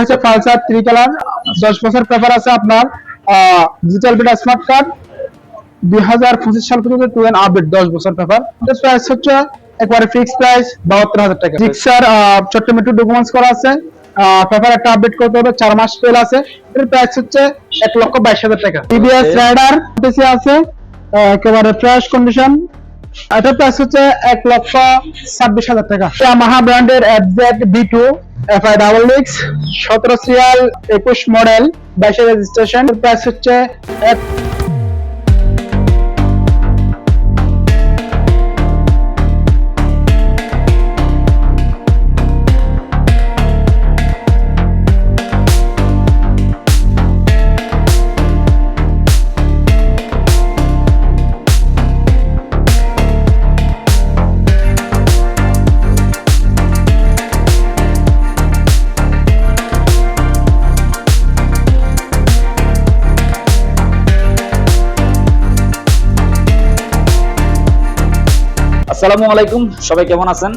হচ্ছে Pulsar three colour দশ বছর পেপার আছে আপনার ডিজিটাল বিটা স্মার্ট কার্ড দুই হাজার পঁচিশ সাল পর্যন্ত টু এন আপডেট দশ বছর পেপার প্রাইস হচ্ছে একবারে ফিক্স প্রাইস বাহাত্তর হাজার টাকা। মেট্রো ডকুমেন্টস করা আছে। পেপার একটা আপডেট করতে হবে চার মাস ফেল আছে। এটার প্রাইস হচ্ছে এক লক্ষ বাইশ হাজার টাকা। টিভিএস রাইডার পিসি আছে একেবারে ফ্রেশ কন্ডিশন এটার প্রাইস হচ্ছে এক লক্ষ ছাব্বিশ হাজার টাকা। মাহা ব্র্যান্ডের FZ B two F I double X সতেরো সিরিয়াল একুশ মডেল বাইশের রেজিস্ট্রেশন প্রাইস হচ্ছে এক আসসালামু আলাইকুম। সবাই কেমন আছেন?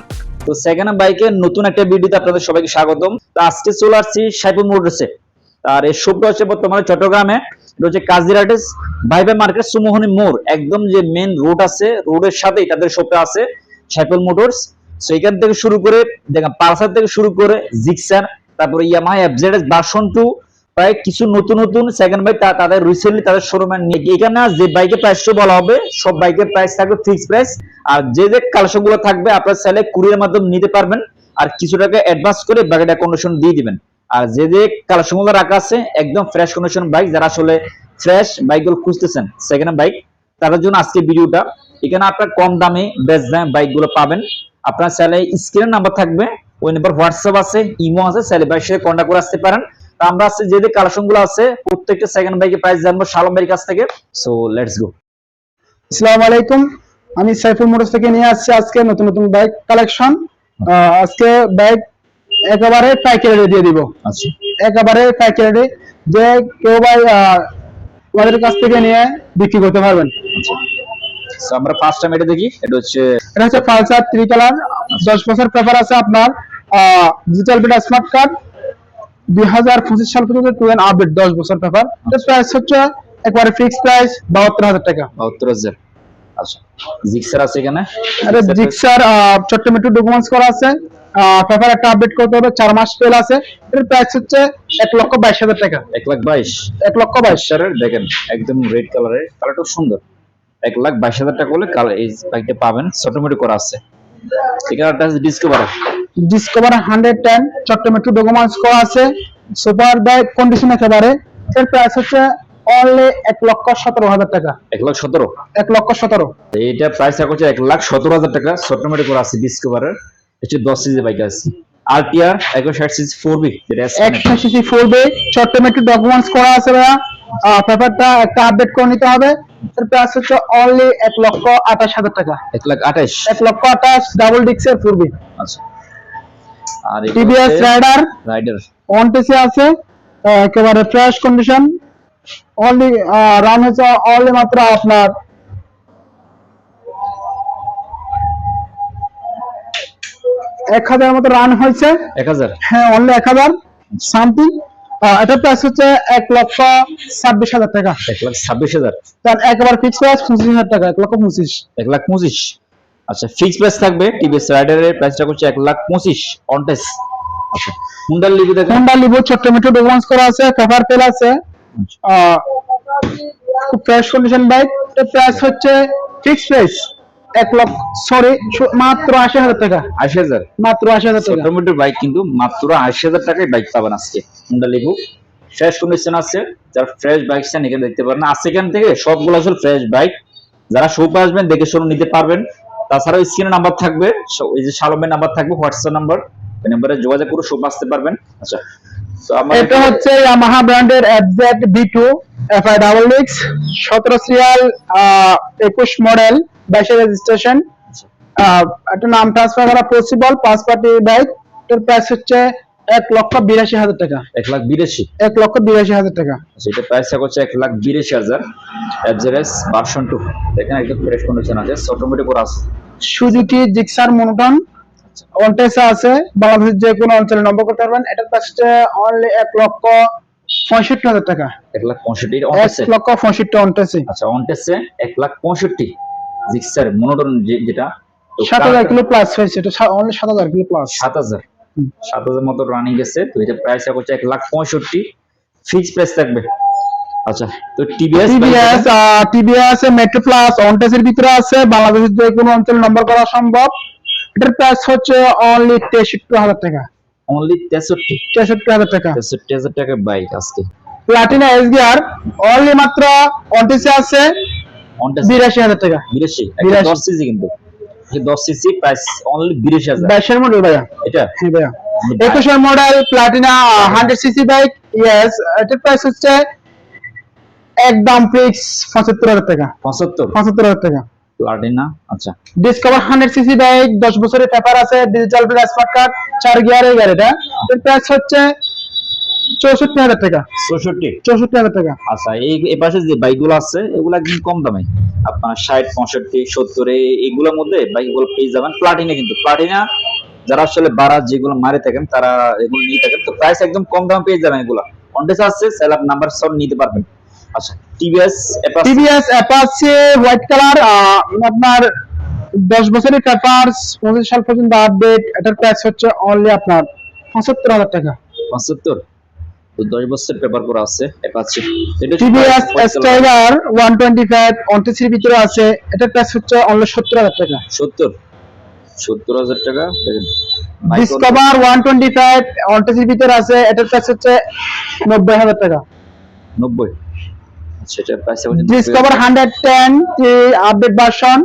তো সেকেন্ড বাইকের নতুন একটা ভিডিওতে আপনাদের সবাইকে স্বাগতম। তো আজকে চলে আসছি সাইপুর মোটরসে আর এই শপটা হচ্ছে বর্তমানে চট্টগ্রামে। হচ্ছে কাজিরাটেস ভাইবে মার্কেট সুমোহনী মোড় একদম যে মেন রোড আছে রোডের সাথেই তাদের শপটা আছে সাইপুর মোটরস সো এখান থেকে শুরু করে, দেখেন পালসার থেকে শুরু করে জিক্সার তারপরে ইয়ামাহা এফজেডএস ভার্সন টু প্রায় কিছু নতুন নতুন সেকেন্ড বাইক তাদের রিসেন্টলি তাদের শোরুমে নিয়ে এখানে যে বাইকের প্রাইসটা বলা হবে, সব বাইকের প্রাইস থাকবে ফিক্স প্রাইস আর যে যে থাকবে, আপনার কুরিয়ার মাধ্যমে নিতে পারবেন। আর কিছু টাকা অ্যাডভান্স করে বাকিটা কন্ডিশন দিয়ে দিবেন। আর যে যে রাখা আছে, একদম ফ্রেশ কন্ডিশন বাইক যারা আসলে ফ্রেশ বাইকগুলো খুঁজতেছেন সেকেন্ড বাইক তাদের জন্য আজকে ভিডিওটা। এখানে আপনার কম দামে বেস্ট দামে বাইকগুলো পাবেন। আপনার চাইলে স্ক্রিনের নাম্বার থাকবে, ওই নাম্বার হোয়াটসঅ্যাপ আছে, ইমো আছে, চাইলে বাইকের সাথে কন্ট্যাক্ট করে আসতে পারেন। আমরা আজকে যে যে কালেকশনগুলো আছে প্রত্যেকটা সেকেন্ড বাইকের প্রাইস জানব ভাইয়ের কাছ থেকে। সো লেটস গো আসসালামু আলাইকুম। আমি সাইফুল মোটরস থেকে নিয়ে আসছি আজকে নতুন নতুন বাইক কালেকশন আজকে বাইক একেবারে দিয়ে দিব। আচ্ছা। একেবারে যে কেউ ভাই আমাদের কাছ থেকে নিয়ে বিক্রি করতে পারবেন। আমরা ফার্স্ট টাইম এটা দেখি এটা হচ্ছে এটা হচ্ছে পালসার থ্রি কালার দশ বছর পেপার আছে আপনার ডিজিটাল বিটা স্মার্ট কার্ড দুই হাজার পঁচিশ সাল পর্যন্ত টু এন আপডেট দশ বছর পেপার প্রাইস হচ্ছে একবারে ফিক্স প্রাইস বাহাত্তর হাজার টাকা। বাহাত্তর হাজার। আচ্ছা জিক্সার আছে এখানে? আরে জিক্সার ছোট্ট ডকুমেন্টস করা আছে। পেপার একটা আপডেট করতে হবে চার মাস ফেল আছে। এর প্রাইস হচ্ছে এক লক্ষ বাইশ হাজার টাকা। এক লাখ বাইশ। এক লক্ষ বাইশ। দেখেন একদম রেড কালারের কালারটা সুন্দর। এক লাখ বাইশ হাজার টাকা হলে কালার এই বাইকটা পাবেন। ছোটমোটো করা আছে। এখানে ডিসকভার ডিসকভার হান্ড্রেড টেন ছোট্ট মেট্রো ডকুমেন্টস করা আছে। সুপার বাইক কন্ডিশন একেবারে। এর প্রাইস হচ্ছে অনলি এক লক্ষ সতেরো হাজার টাকা। এক লাখ সতেরো। এক লক্ষ সতেরো। এইটা প্রাইস রাখা হচ্ছে এক লাখ সতেরো হাজার টাকা করা আছে ডিসকভারের হচ্ছে দশ সিজি বাইক আছে। আর টি আর একশো ষাট সিজি ফোর বি যেটা একশো সিসি ফোর বে ছোট্ট মেট্রো ডকুমেন্টস করা আছে ভাইয়া। পেপারটা একটা আপডেট করে নিতে হবে। এর প্রাইস হচ্ছে অনলি এক লক্ষ আঠাশ হাজার টাকা। এক লাখ আঠাইশ এক লক্ষ আঠাশ ডাবল ডিক্সের ফোর বি আচ্ছা। আর টিভিএস রাইডার রাইডার পিসি আছে একেবারে ফ্রেশ কন্ডিশন অনলি রান হচ্ছে অনলি মাত্র আপনার এক হাজার মতো রান হয়েছে। এক হাজার? হ্যাঁ অনলি এক হাজার। সামথিং এটা প্রাইস হচ্ছে এক লক্ষ ছাব্বিশ হাজার টাকা। এক লাখ ছাব্বিশ হাজার। একবার ফিক্স প্রাইস পঁচিশ হাজার টাকা এক লক্ষ পঁচিশ। এক লাখ পঁচিশ। আচ্ছা ফিক্স প্রাইস থাকবে টিভিএস রাইডারের প্রাইসটা করছে এক লাখ পঁচিশ অনটেস আচ্ছা হুন্ডার লিভি দেখেন হোন্ডা লিভো ছোট্ট মেট্রো ডকুমেন্টস করা আছে পেপার পেল আছে। খুব ফ্রেশ কন্ডিশন বাইক এর প্রাইস হচ্ছে ফিক্স প্রাইস এক লক্ষ সরি মাত্র আশি হাজার টাকা। আশি হাজার? মাত্র আশি হাজার টাকা। অটোমেটিক বাইক কিন্তু মাত্র আশি হাজার টাকায় বাইক পাবেন আজকে হুন্ডা লিভু ফ্রেশ কন্ডিশন আছে যারা ফ্রেশ বাইক চান এখানে দেখতে পারেন। আজকে এখান থেকে সবগুলো আসলে ফ্রেশ বাইক যারা শোপে আসবেন দেখে শুনে নিতে পারবেন। তাছাড়াও স্ক্রিনে নাম্বার থাকবে এই যে শালমের নাম্বার থাকবে হোয়াটসঅ্যাপ নাম্বার ওই নাম্বারে যোগাযোগ করে সব আসতে পারবেন। আচ্ছা এটা হচ্ছে ইয়ামাহা ব্র্যান্ডের FZ B two F I double X সতেরো সিরিয়াল একুশ মডেল বাইশের রেজিস্ট্রেশন একটা নাম ট্রান্সফার করা পসিবল পাঁচ পার্টি বাইক এর প্রাইস হচ্ছে এক লক্ষ বিরাশি হাজার টাকা। এক লাখ বিরাশি? এক লক্ষ বিরাশি হাজার টাকা। আচ্ছা এটা প্রাইস হচ্ছে এক লাখ বিরাশি হাজার। এফজেডএস ভার্সন টু দেখেন একদম ফ্রেশ কন্ডিশন আছে অটোমেটিক আছে। সুজুকি জিক্সার মনোটন অনটেসে আছে বাংলাদেশের যে কোনো অঞ্চলে নম্বর করতে পারবেন। এটার প্রাইস অনলি এক লক্ষ পঁয়ষট্টি হাজার টাকা। এক লাখ পঁয়ষট্টি এক লক্ষ পঁয়ষট্টি অনটেসে। আচ্ছা অনটেসে এক লাখ পঁয়ষট্টি। জিক্সার মনোটন যেটা সাত হাজার কিলো প্লাস হয়েছে এটা অনলি সাত হাজার কিলো প্লাস সাত হাজার। সাত হাজার মতো রানিং গেছে তো এটা প্রাইস হচ্ছে এক লাখ পঁয়ষট্টি। ফিক্স প্রাইস থাকবে। আচ্ছা তো TVS TVS TVS Metro plus অনটেসের ভিতরে আছে। বাংলাদেশের যে কোনো অঞ্চলে নম্বর করা সম্ভব। এটার প্রাইস হচ্ছে অনলি তেষট্টি হাজার টাকা। অনলি তেষট্টি। তেষট্টি হাজার টাকা। তেষট্টি হাজার টাকার বাইক আজকে। প্লাটিনা এস গিয়ার অনলি মাত্র অনটেসে আছে। বিরাশি হাজার টাকা। বিরাশি। বিরাশি। কিন্তু। দশ সিসি প্রাইস অনলি বিরাশি হাজার। বাইশের মডেল ভাইয়া। এটা? হ্যাঁ ভাইয়া। একুশের model Platina hundred CC bike yes এটার প্রাইস হচ্ছে একদম ফিক্স পঁচাত্তর হাজার টাকা। পঁচাত্তর? পঁচাত্তর হাজার টাকা। প্লাটিনা আচ্ছা। ডিসকভার হান্ড্রেড সিসি বাইক দশ বছরের পেপার আছে ডিজিটাল প্লাস স্মার্ট কার্ড চার গিয়ারের গাড়িটা। এর প্রাইস হচ্ছে চৌষট্টি হাজার টাকা। চৌষট্টি? চৌষট্টি হাজার টাকা। আচ্ছা এই এ পাশে যে বাইকগুলো আছে এগুলো একদম কম দামে? আপনার ষাট পঁয়ষট্টি সত্তর এইগুলোর মধ্যে বাইকগুলো পেয়ে যাবেন। প্লাটিনা কিন্তু প্লাটিনা যারা আসলে বাড়া যেগুলো মারে থাকেন তারা এগুলো নিয়ে থাকেন। তো প্রাইস একদম কম দামে পেয়ে যাবেন এগুলো। অনটেস আছে সেল আপ নাম্বার সব নিতে পারবেন। আচ্ছা TVS TVS Apache white colour আপনার দশ বছরের পেপার পঁচিশ সাল পর্যন্ত আপডেট এটার প্রাইস হচ্ছে অনলি আপনার পঁচাত্তর হাজার টাকা। পঁচাত্তর? তো দশ বছর পেপার করা আছে অ্যাপাচি এটা TVS Styler one twenty five অনটিসির ভিতরে আছে। এটার প্রাইস হচ্ছে অনলি সত্তর হাজার টাকা। সত্তর? সত্তর হাজার টাকা? দেখেন। ডিসকভার ওয়ান টোয়েন্টি ফাইভ অনটিসির ভিতরে আছে। এটার প্রাইস হচ্ছে নব্বই হাজার টাকা। নব্বই? আচ্ছা এটা প্রাইস হচ্ছে Discover hundred ten update version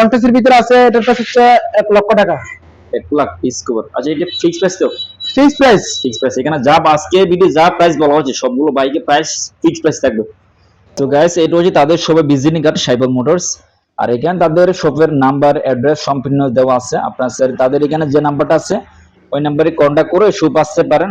অনটিসির ভিতরে আছে এটার প্রাইস হচ্ছে এক লক্ষ টাকা। এক লাখ ডিসকভার আচ্ছা এটা ফিক্স প্রাইস তো? ফিক্স প্রাইস ফিক্স প্রাইস এখানে যা আজকে ভিডিও যা প্রাইস বলা হচ্ছে, সবগুলো বাইকে প্রাইস ফিক্স প্রাইস থাকবে। তো গাইস এটা হচ্ছে তাদের সবে বিজনি কার্ড সাইবার মোটরস আর এখানে তাদের শপের নাম্বার অ্যাড্রেস সম্পূর্ণ দেওয়া আছে। আপনার স্যার তাদের এখানে যে নাম্বারটা আছে, ওই নাম্বারে কন্ট্যাক্ট করে সুপ আসতে পারেন।